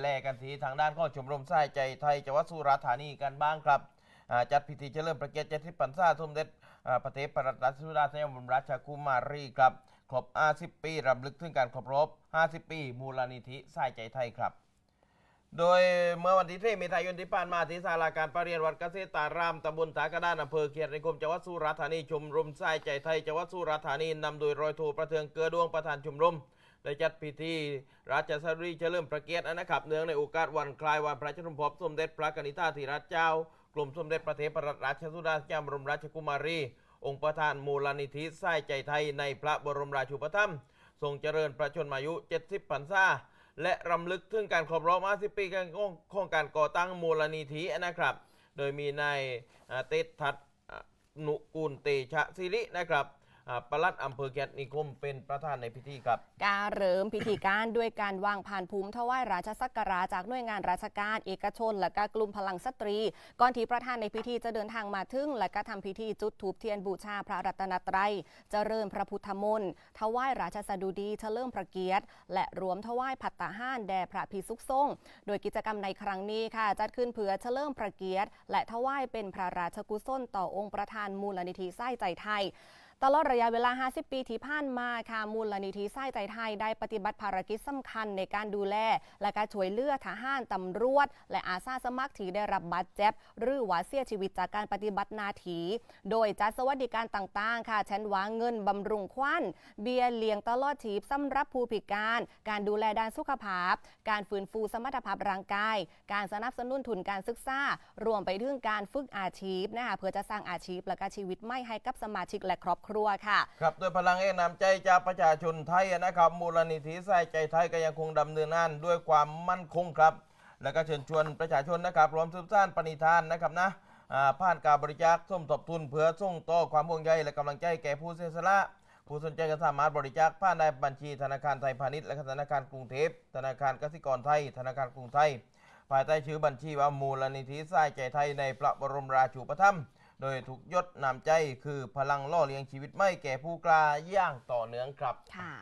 แลกันทีทางด้านข้อชมรมสายใจไทยจังหวัดสุราษฎร์ธานีกันบ้างครับจัดพิธีเฉลิมพระเกียรติ70พรรษาสมเด็จพระเทพรัตนราสุดาสยามบรมราชกุมารีครับครบ 50 ปีรำลึกถึงการครบรอบ 50 ปี มูลนิธิสายใจไทยครับ โดยเมื่อวันที่ที่เมษายนที่ผ่านมาที่ศาลาการประเรียนวัดเกษตรารามตำบลตากระดานอำเภอเขียดในกรมจังหวัดสุราษฎร์ธานีชมรมสายใจไทยจังหวัดสุราษฎร์ธานีนำโดยรอยโทประเทืองเกลือดวงประธานชมรม ได้จัดพิธี ราชสรีเฉลิมพระเกียรตินะครับ เนื่องในโอกาสวันคล้ายวันพระราชสมภพสมเด็จพระกนิษฐาธิราชเจ้ากรมสมเด็จพระเทพรัตนราชสุดาสยามบรมราชกุมารี องค์ประธานมูลนิธิสายใจไทยในพระบรมราชูปถัมภ์ทรงเจริญพระชนมายุ 70พรรษาและรำลึกถึงการครบรอบ50ปีของการก่อตั้งมูลนิธินะครับ โดยมีนายเตทัศน์อ่านุกูลเตชะศิรินะครับ ปลัดอำเภอแกยรตินิคมเป็นประธานในพิธีครับ การเริ่มพิธีการด้วยการวางผ่านภูมิถวายราชสักการะจากหน่วยงานราชการ เอกชน และก็กลุ่มพลังสตรี ก่อนที่ประธานในพิธีจะเดินทางมาถึง และก็ทำพิธีจุดธูปเทียนบูชาพระรัตนตรัยเจริญพระพุทธมนต์ถวายราชสดุดีเฉลิมพระเกียรติ และรวมถวายพัตตาหารแด่พระพิสุขสงฆ์โดยกิจกรรมในครั้งนี้ค่ะจัดขึ้นเพื่อเฉลิมพระเกียรติ และถวายเป็นพระราชกุศลต่อองค์ประธานมูลนิธิไส้ใจไทย ตลอดระยะเวลา 50 ปีที่ผ่านมาค่ะมูลนิธิสายใจไทยได้ปฏิบัติภารกิจสำคัญในการดูแล และการช่วยเหลือทหารตำรวจ และอาสาสมัครที่ได้รับบาดเจ็บหรือว่าเสียชีวิตจากการปฏิบัติหน้าที่โดยจัดสวัสดิการต่างๆ ค่ะเช่นว่าเงินบำรุงควันเบียเลี้ยงตลอดชีพสำหรับผู้พิการ การดูแลด้านสุขภาพ การฟื้นฟูสมรรถภาพร่างกาย การสนับสนุนทุนการศึกษารวมไปถึงการฝึกอาชีพนะคะเพื่อจะสร้างอาชีพและก็ชีวิตใหม่ให้กับสมาชิกและครอบครัวค่ะ ครับโดยพลังเอกนำใจจากประชาชนไทยนะครับมูลนิธิใสายใจไทยก็ยังคงดำเนินงานด้วยความมั่นคงครับ แล้วก็เชิญชวนประชาชนนะครับรวมสืบสานปณิธานนะครับนะอ่าผ่านการบริจาคส้มทบทุนเพื่อส่งต่อความห่วงใยและกำลังใจแก่ผู้เสียสละ ผู้สนใจก็สามารถบริจาคผ่านในบัญชีธนาคารไทยพาณิชย์และธนาคารกรุงเทพธนาคารกสิกรไทย ธนาคารกรุงไทย ภายใต้ชื่อบัญชีว่ามูลนิธิสายใจไทยในพระบรมราชูปถัมภ์ โดยทุกยศนำใจคือพลังล่อเลี้ยงชีวิตไม่แก่ผู้กล้าย่างต่อเนื่องครับค่ะ